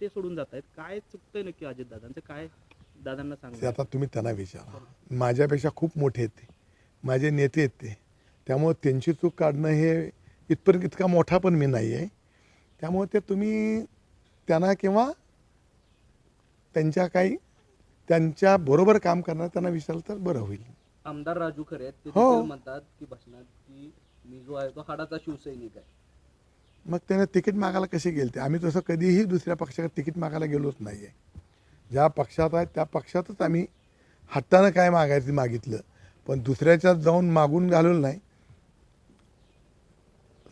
ते सोडून जात आहेत. काय चुकतंय नक्की अजित दादांचं? काय दादांना ते सांगा आता तुम्ही त्यांना विचारा. माझ्यापेक्षा खूप मोठे आहेत ते. माझे नेते आहेत ते. त्यामुळं त्यांची चूक काढणं हे इथपर्यंत इतका मोठा पण मी नाही आहे. त्यामुळे ते तुम्ही त्यांना किंवा त्यांच्या काही त्यांच्या बरोबर काम करणार त्यांना विचारलं तर बरं होईल. आमदार राजू खरे आहेत. ते हो. देखील म्हणतात की भाषणात की मी जो आहे तो हाडाचा शिवसैनिक आहे. मग त्यानं तिकीट मागायला कसे गेले ते आम्ही तसं कधीही दुसऱ्या पक्षाकडे तिकीट मागायला गेलोच नाही आहे ज्या पक्षात आहे त्या पक्षातच आम्ही हट्टानं काय मागायचं मागितलं. पण दुसऱ्याच्यात जाऊन मागून घालवलं नाही.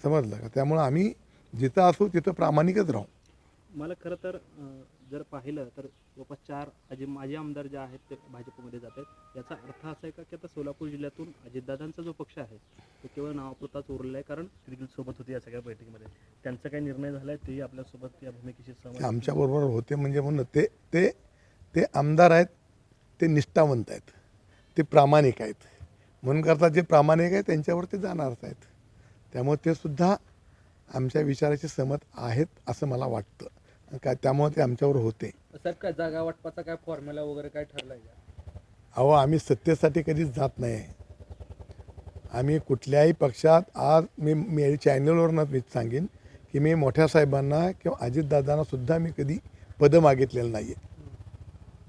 समजलं का? त्यामुळं आम्ही जिथं असू तिथं प्रामाणिकच राहू. मला खरं तर जर पाहिलं तर जवळपास चार अजे माजी आमदार जे आहेत ते भाजपमध्ये जात आहेत. याचा अर्थ असा आहे का की आता सोलापूर जिल्ह्यातून अजितदादांचा जो पक्ष आहे तो केवळ नावापुरताच उरलेला आहे कारण देखील सोबत होते या सगळ्या बैठकीमध्ये. त्यांचा काही निर्णय झाला आहे तेही आपल्यासोबत या भूमिकेशी सहमत आमच्याबरोबर होते म्हणजे म्हणून ते ते ते आमदार आहेत ते निष्ठावंत आहेत ते प्रामाणिक आहेत. म्हणून करता जे प्रामाणिक आहे त्यांच्यावर ते जाणारच आहेत. त्यामुळे ते सुद्धा आमच्या विचाराचे सहमत आहेत असं मला वाटतं. का त्यामुळे ते आमच्यावर होते. साहेब काय जागा वाटपाचा काय फॉर्म्युला वगैरे काय ठरलाय का? अहो आम्ही सत्तेसाठी कधीच जात नाही. आम्ही कुठल्याही पक्षात आज मी मी चॅनलवरनं मी सांगेन की मी मोठ्या साहेबांना किंवा अजितदादांना सुद्धा मी कधी पदं मागितलेलं नाही आहे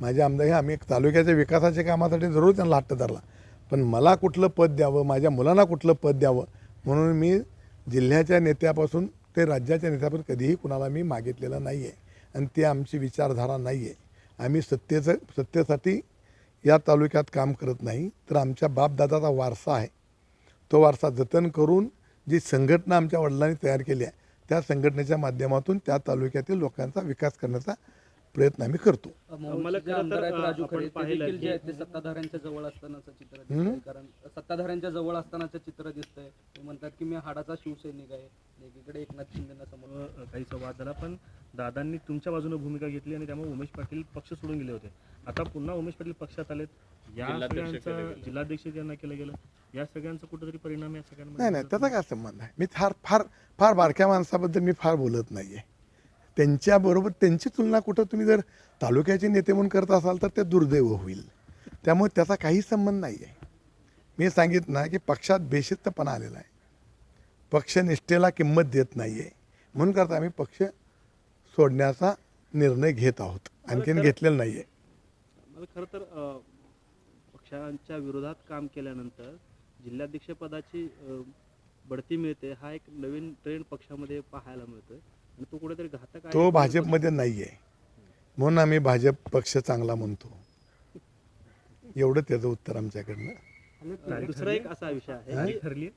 माझ्या आमदार हे आम्ही एक तालुक्याच्या विकासाच्या कामासाठी जरूर त्यांना हट्ट धरला. पण मला कुठलं पद द्यावं माझ्या मुलांना कुठलं पद द्यावं म्हणून मी जिल्ह्याच्या नेत्यापासून ते राज्याच्या नेत्यापद कधीही कुणाला मी मागितलेलं नाही आहे आणि ते आमची विचारधारा नाही आहे आम्ही सत्तेचं सत्तेसाठी या तालुक्यात काम करत नाही तर आमच्या बापदादाचा वारसा आहे. तो वारसा जतन करून जी संघटना आमच्या वडिलांनी तयार केली आहे त्या संघटनेच्या माध्यमातून त्या तालुक्यातील लोकांचा विकास करण्याचा प्रयत्न आम्ही करतो. मला खरं तर, राजू आपण खरे ते पाहिलं देखील जे की- आहेत ते सत्ताधाऱ्यांच्या जवळ असतानाचं चित्र दिसतंय कारण सत्ताधाऱ्यांच्या जवळ असतानाचं चित्र दिसतंय. ते म्हणतात की मी हाडाचा शिवसैनिक आहे. एकीकडे एकनाथ शिंदेना समोर. काही संवाद झाला पण दादांनी तुमच्या बाजूने भूमिका घेतली आणि त्यामुळे उमेश पाटील पक्ष सोडून गेले होते. आता पुन्हा उमेश पाटील पक्षात आलेत. या सगळ्यांचं जिल्हाध्यक्ष ज्यांना केलं गेलं या सगळ्यांचा कुठेतरी परिणाम या सगळ्यांमध्ये नाही नाही त्याचा काय संबंध आहे? मी फार फार फार बारक्या माणसाबद्दल मी फार बोलत नाही आहे त्यांच्याबरोबर त्यांची तुलना कुठं तुम्ही जर तालुक्याचे नेते म्हणून करत असाल तर ते दुर्दैव होईल. त्यामुळे त्याचा काही संबंध नाही आहे मी सांगितलं ना की पक्षात बेशिस्तपणा आलेला आहे. पक्षनिष्ठेला किंमत देत नाही आहे म्हणून करता आम्ही पक्ष सोडण्याचा निर्णय घेत आहोत. आणखीन घेतलेला नाही आहे मला खरं तर पक्षांच्या विरोधात काम केल्यानंतर जिल्हाध्यक्षपदाची बढती मिळते. हा एक नवीन ट्रेंड पक्षामध्ये पाहायला मिळतोय. तो कुठेतरी घातक आहे तो भाजपमध्ये नाही आहे म्हणून आम्ही भाजप पक्ष चांगला म्हणतो. एवढं त्याचं उत्तर आमच्याकडनं. दुसरा एक असा विषय आहे हा? की ठरली?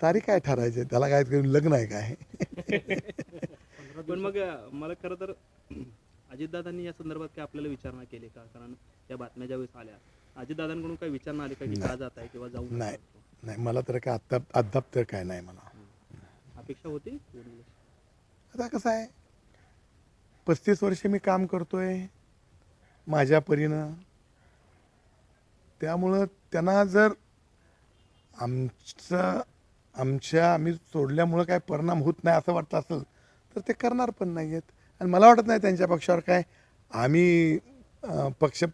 तारीख काय ठरायची त्याला काय लग्न आहे काय? पण मग अ, मला खरं तर अजितदादांनी या संदर्भात काय आपल्याला विचारणा केली का? कारण या बातम्या ज्यावेळेस आल्या अजितदादांकडून काही विचारणा आली का की का. जात आहे किंवा जाऊ नका? नाही. नाही मला तर काय आत्ता अद्याप तर काय नाही मला. अपेक्षा होती? आता कसं आहे? पस्तीस वर्ष मी काम करतोय माझ्या परीनं. त्यामुळं त्यांना जर आमचं आमच्या आम्ही सोडल्यामुळं काय परिणाम होत नाही असं वाटतं असेल तर ते करणार पण नाही आहेत आणि मला वाटत नाही त्यांच्या पक्षावर काय आम्ही पक्ष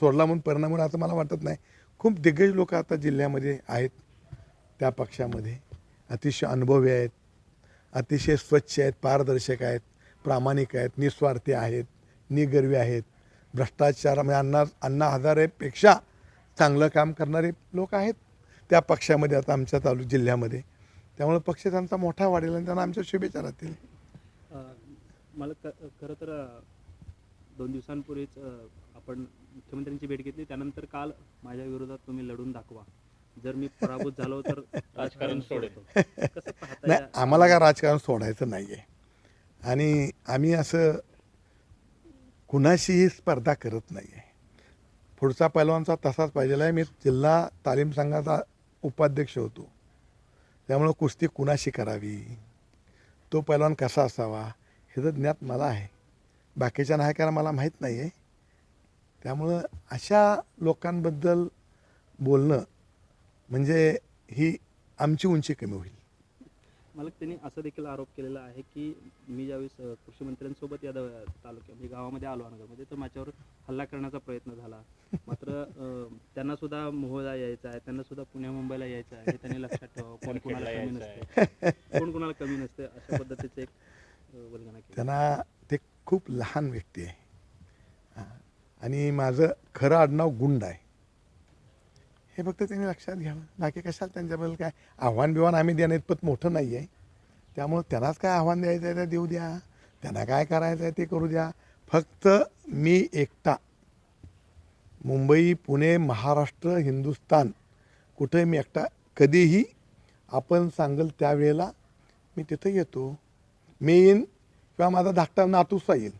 सोडला म्हणून परिणाम होईल असं मला वाटत नाही. खूप दिग्गज लोक आता जिल्ह्यामध्ये आहेत त्या पक्षामध्ये. अतिशय अनुभवी आहेत. अतिशय स्वच्छ आहेत पारदर्शक आहेत प्रामाणिक आहेत निस्वार्थी आहेत निगर्वी आहेत. भ्रष्टाचार म्हणजे अण्णा अण्णा हजारेपेक्षा चांगलं काम करणारे लोक आहेत. त्या पक्षामध्ये आता आमच्या तालु जिल्ह्यामध्ये. त्यामुळे पक्ष त्यांचा मोठा वाढेल आणि त्यांना आमच्या शुभेच्छा राहतील. मला क खरं तर दोन दिवसांपूर्वीच आपण मुख्यमंत्र्यांची भेट घेतली. त्यानंतर काल माझ्या विरोधात तुम्ही लढून दाखवा. जर मी पराभूत झालो तर राजकारण सोडतो. नाही आम्हाला काय राजकारण सोडायचं नाही आहे आणि आम्ही असं कुणाशीही स्पर्धा करत नाही आहे पुढचा पैलवानचा तसाच पाहिजेला आहे. मी जिल्हा तालीम संघाचा उपाध्यक्ष होतो. त्यामुळं कुस्ती कुणाशी करावी? तो पैलवान कसा असावा? हे जर ज्ञात मला आहे. बाकीच्या नाही कारण मला माहीत नाही आहे त्यामुळं अशा लोकांबद्दल बोलणं म्हणजे ही आमची उंची कमी होईल. मला त्यांनी असं देखील आरोप केलेला आहे की मी ज्यावेळेस अ, कृषी मंत्र्यांसोबत या द- तालुक्या म्हणजे गावामध्ये आलो अनगरमध्ये तर माझ्यावर हल्ला करण्याचा प्रयत्न झाला. मात्र अ, त्यांना सुद्धा मोहळा यायचा आहे त्यांना सुद्धा पुण्या मुंबईला यायचं आहे हे त्यांनी लक्षात ठेवावं. कोण कुणाला कमी नसते. कोण कुणाला कमी नसते अशा पद्धतीचे एक अ, वल्गना केली. त्यांना ते खूप लहान व्यक्ती आहे. हा. आणि माझं खरं आडनाव गुंड आहे. हे फक्त त्यांनी लक्षात घ्यावं बाकी कशाला त्यांच्याबद्दल काय? आव्हान बिव्हान आम्ही देणं इतपत मोठं नाही आहे. त्यामुळं त्यांनाच काय आव्हान द्यायचं आहे ते देऊ द्या. त्यांना काय करायचं आहे ते करू द्या. फक्त मी एकटा. मुंबई पुणे महाराष्ट्र हिंदुस्तान कुठे मी एकटा? कधीही आपण सांगल त्यावेळेला मी तिथं येतो. मी येईन किंवा माझा धाकटा नातूसा येईल.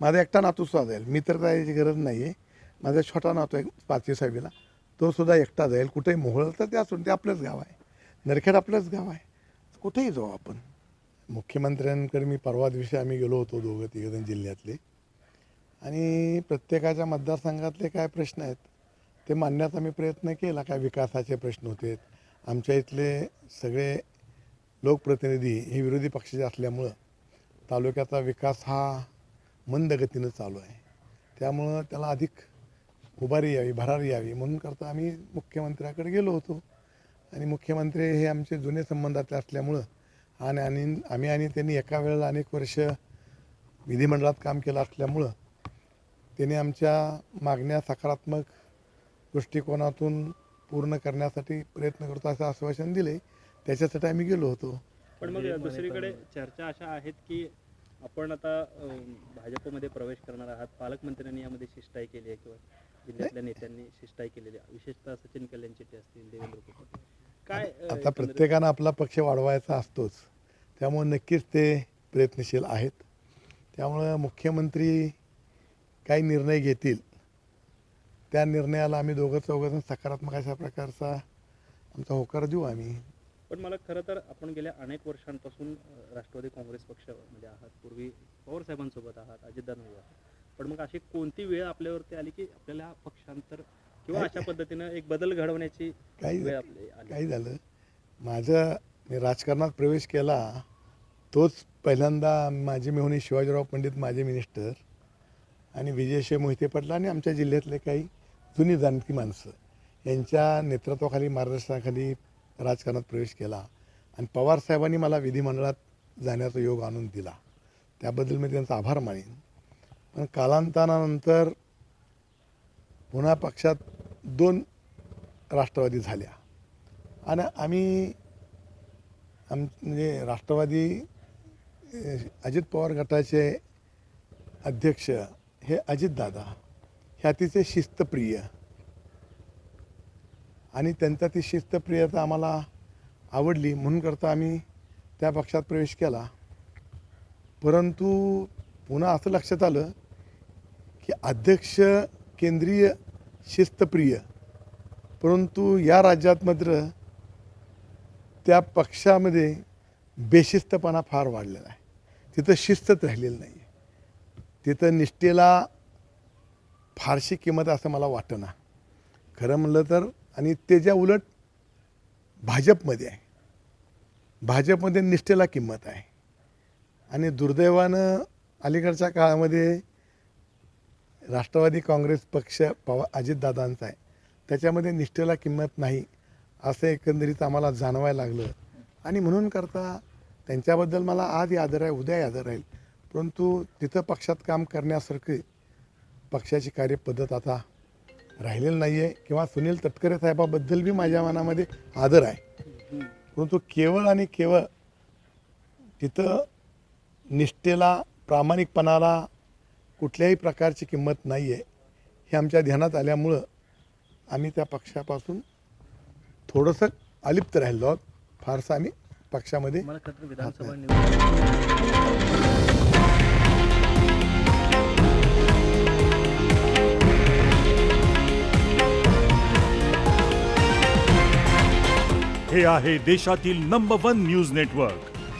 माझा एकटा नातूसा जाईल. मी तर जायची गरज नाही आहे माझा छोटा नातू आहे पाचवी सहावीला. तो सुद्धा एकटा जाईल. कुठेही मोहळ तर त्या सोडून ते आपलंच गाव आहे. नरखेड आपलंच गाव आहे. कुठेही जाऊ आपण. मुख्यमंत्र्यांकडे मी परवा दिवशी आम्ही गेलो होतो दोघं तिघजण जिल्ह्यातले. आणि प्रत्येकाच्या मतदारसंघातले काय प्रश्न आहेत ते मांडण्याचा मी प्रयत्न केला. काय विकासाचे प्रश्न होते. आमच्या इथले सगळे लोकप्रतिनिधी हे विरोधी पक्षाचे असल्यामुळं तालुक्याचा विकास हा मंद गतीनं चालू आहे. त्यामुळं त्याला अधिक उभारी यावी भरारी यावी म्हणून करता आम्ही मुख्यमंत्र्याकडे गेलो होतो. आणि मुख्यमंत्री हे आमचे जुने संबंधातले असल्यामुळं आणि आणि आम्ही आणि त्यांनी एका वेळेला अनेक वर्ष विधिमंडळात काम केलं असल्यामुळं त्यांनी आमच्या मागण्या सकारात्मक दृष्टिकोनातून पूर्ण करण्यासाठी प्रयत्न करतो असं आश्वासन दिले त्याच्यासाठी आम्ही गेलो होतो. पण मग दुसरीकडे चर्चा अशा आहेत की आपण आता भाजपमध्ये प्रवेश करणार आहात पालकमंत्र्यांनी यामध्ये शिष्टाई केली आहे किंवा जिल्ह्यातल्या नेत्यांनी शिष्टाई केलेली आहे. विशेषतः सचिन कल्याण शेट्टी असतील देवेंद्र फडणवीस काय अ, आता एकंदरीत- प्रत्येकानं आपला पक्ष वाढवायचा असतोच. त्यामुळे नक्कीच ते प्रयत्नशील आहेत. त्यामुळं मुख्यमंत्री काही निर्णय घेतील. त्या निर्णयाला आम्ही दोघं चौघं सकारात्मक अशा प्रकारचा आमचा होकार देऊ आम्ही. पण मला खरं तर आपण गेल्या अनेक वर्षांपासून अ, राष्ट्रवादी काँग्रेस पक्षामध्ये आहात. पूर्वी पवार साहेबांसोबत आहात अजितदादांसोबत आहात. पण मग अशी कोणती वेळ आपल्यावरती आली की आपल्याला पक्षांतर किंवा अशा पद्धतीनं एक बदल घडवण्याची काही वेळ आपली आली? काही झालं. माझं मी राजकारणात प्रवेश केला तोच पहिल्यांदा माझे मेहुणे शिवाजीराव पंडित माझे मिनिस्टर आणि विजयशे मोहिते पाटील आणि आमच्या जिल्ह्यातले काही जुनी जाणती माणसं. यांच्या नेतृत्वाखाली मार्गदर्शनाखाली राजकारणात प्रवेश केला आणि पवार साहेबांनी मला विधिमंडळात जाण्याचा योग आणून दिला. त्याबद्दल मी त्यांचा आभार मानेन. पण कालांतरानंतर पुन्हा पक्षात दोन राष्ट्रवादी झाल्या. आणि आम्ही आम म्हणजे राष्ट्रवादी अजित पवार गटाचे अध्यक्ष हे अजितदादा हे अतिशय शिस्तप्रिय. आणि त्यांचा ती शिस्तप्रियता आम्हाला आवडली म्हणून करता आम्ही त्या पक्षात प्रवेश केला. परंतु पुन्हा असं लक्षात आलं की अध्यक्ष केंद्रीय शिस्तप्रिय परंतु या राज्यात मात्र त्या पक्षामध्ये बेशिस्तपणा फार वाढलेला आहे. तिथं शिस्तच राहिलेलं नाही. तिथं निष्ठेला फारशी किंमत असं मला वाटतं ना खरं म्हणलं तर आणि त्याच्या उलट भाजपमध्ये आहे. भाजपमध्ये निष्ठेला किंमत आहे. आणि दुर्दैवानं अलीकडच्या काळामध्ये राष्ट्रवादी काँग्रेस पक्ष पवा अजितदादांचा आहे. त्याच्यामध्ये निष्ठेला किंमत नाही असं एकंदरीत आम्हाला जाणवायला लागलं. आणि म्हणून करता त्यांच्याबद्दल मला आज आदर आहे उद्या आदर राहील. परंतु तिथं पक्षात काम करण्यासारखी पक्षाची कार्यपद्धत आता राहिलेली नाही आहे किंवा सुनील तटकरे साहेबाबद्दल बी माझ्या मनामध्ये आदर आहे. परंतु केवळ आणि केवळ तिथं निष्ठेला प्रामाणिकपणाला कुठल्याही प्रकारची किंमत नाही आहे हे आमच्या ध्यानात आल्यामुळं आम्ही त्या पक्षापासून थोडंसं अलिप्त राहिलो आहोत. फारसं आम्ही पक्षामध्ये हे आहे देशातील नंबर वन न्यूज नेटवर्क